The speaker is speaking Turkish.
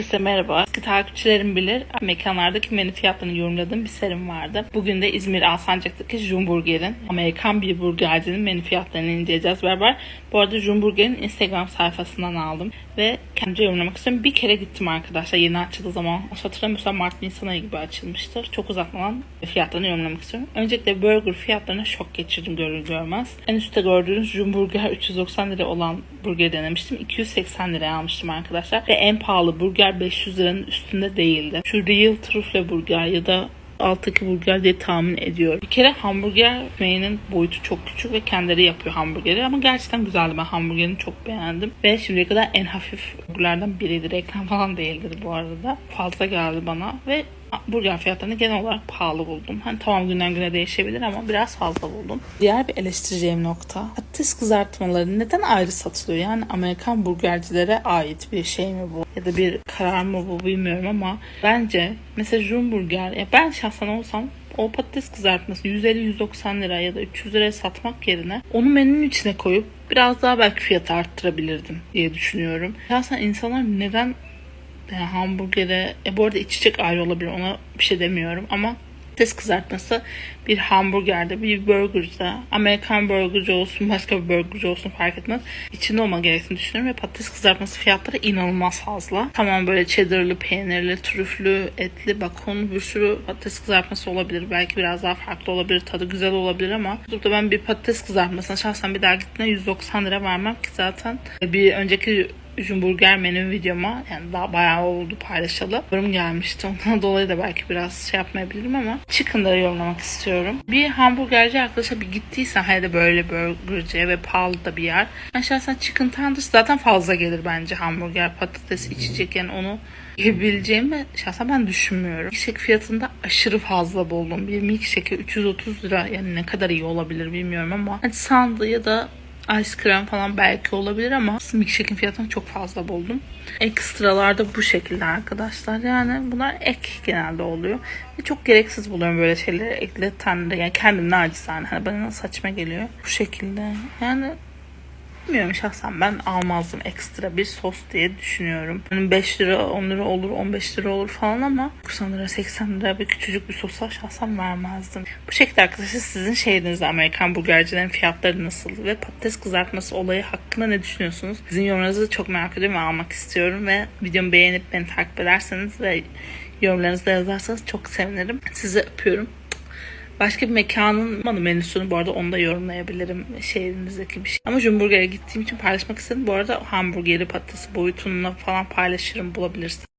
Herkese merhaba. Eski takipçilerim bilir mekanlardaki menü fiyatlarını yorumladığım bir serim vardı. Bugün de İzmir Alsancak'taki Jumburger'in Amerikan bir burgercinin menü fiyatlarını inceleyeceğiz beraber. Bu arada Jumburger'in Instagram sayfasından aldım ve kendimce yorumlamak istiyorum. Bir kere gittim arkadaşlar yeni açıldığı zaman. Hatırlamıyorsam Mart Nisan ayı gibi açılmıştır. Çok uzatmadan fiyatlarını yorumlamak istiyorum. Öncelikle burger fiyatlarına şok geçirdim görür görmez. En üstte gördüğünüz Jumburger 390 lira olan burger denemiştim. 280 liraya almıştım arkadaşlar. Ve en pahalı burger 500 liranın üstünde değildi. Şu Real Truffle burger ya da alttaki burger diye tahmin ediyorum. Bir kere hamburger ekmeğinin boyutu çok küçük ve kendileri yapıyor hamburgeri ama gerçekten güzeldi. Ben hamburgerini çok beğendim. Ve şimdiye kadar en hafif burgerlerden biriydi. Reklam falan değildir bu arada. Fazla geldi bana ve burger fiyatlarını genel olarak pahalı buldum. Hani tamam günden güne değişebilir ama biraz fazla buldum. Diğer bir eleştireceğim nokta patates kızartmaları neden ayrı satılıyor? Yani Amerikan burgercilere ait bir şey mi bu? Ya da bir karar mı bu bilmiyorum ama bence mesela Jumburger ya ben şahsen olsam o patates kızartması 150-190 lira ya da 300 liraya satmak yerine onu menünün içine koyup biraz daha belki fiyatı arttırabilirdim diye düşünüyorum. Şahsen insanlar neden yani hamburgere, e bu arada içecek ayrı olabilir ona bir şey demiyorum ama patates kızartması bir hamburgerde, bir burgerda, Amerikan burgerci olsun, başka bir burgerci olsun fark etmez. İçinde olma gerektiğini düşünüyorum ve patates kızartması fiyatları inanılmaz fazla. Tamam böyle cheddarlı, peynirli, trüflü, etli, bakon bir sürü patates kızartması olabilir. Belki biraz daha farklı olabilir, tadı güzel olabilir ama burada ben bir patates kızartmasına şahsen bir daha gittiğinde 190 lira vermem ki zaten bir önceki Jumburger menü videoma yani daha bayağı oldu paylaşalı. Yorum gelmişti. Ondan dolayı da belki biraz şey yapmayabilirim ama chicken'da yorumlamak istiyorum. Bir hamburgerci arkadaşa bir gittiysen hele böyle burgerciye ve pahalı da bir yer. Ben şahsen chicken tenders zaten fazla gelir bence hamburger, patates, içecek yani onu yiyebileceğimi şahsen ben düşünmüyorum. Milkshake fiyatında aşırı fazla buldum. Bir milkshake'e 330 lira yani ne kadar iyi olabilir bilmiyorum ama hadi sandı ya da ice cream falan belki olabilir ama milkshake'in fiyatını çok fazla buldum. Ekstralarda bu şekilde arkadaşlar. Yani bunlar ek genelde oluyor. Ve çok gereksiz buluyorum böyle şeyleri ekleten de. Yani kendim nacizane. Hani bana saçma geliyor. Bu şekilde. Yani Bilmiyorum şahsen ben almazdım ekstra bir sos diye düşünüyorum. Yani 5 lira 10 lira olur 15 lira olur falan ama 90 lira 80 lira bir küçücük bir sosa şahsen vermezdim. Bu şekilde arkadaşlar sizin şehrinizde Amerikan burgercilerin fiyatları nasıl ve patates kızartması olayı hakkında ne düşünüyorsunuz? Sizin yorumlarınızı çok merak ediyorum ve almak istiyorum ve videomu beğenip beni takip ederseniz ve yorumlarınızı yazarsanız çok sevinirim. Sizi öpüyorum. Başka bir mekanın menüsünü bu arada onu da yorumlayabilirim şehrinizdeki bir şey. Ama Jumburger'e gittiğim için paylaşmak istedim. Bu arada hamburgeri patatesi boyutunu falan paylaşırım bulabilirsiniz.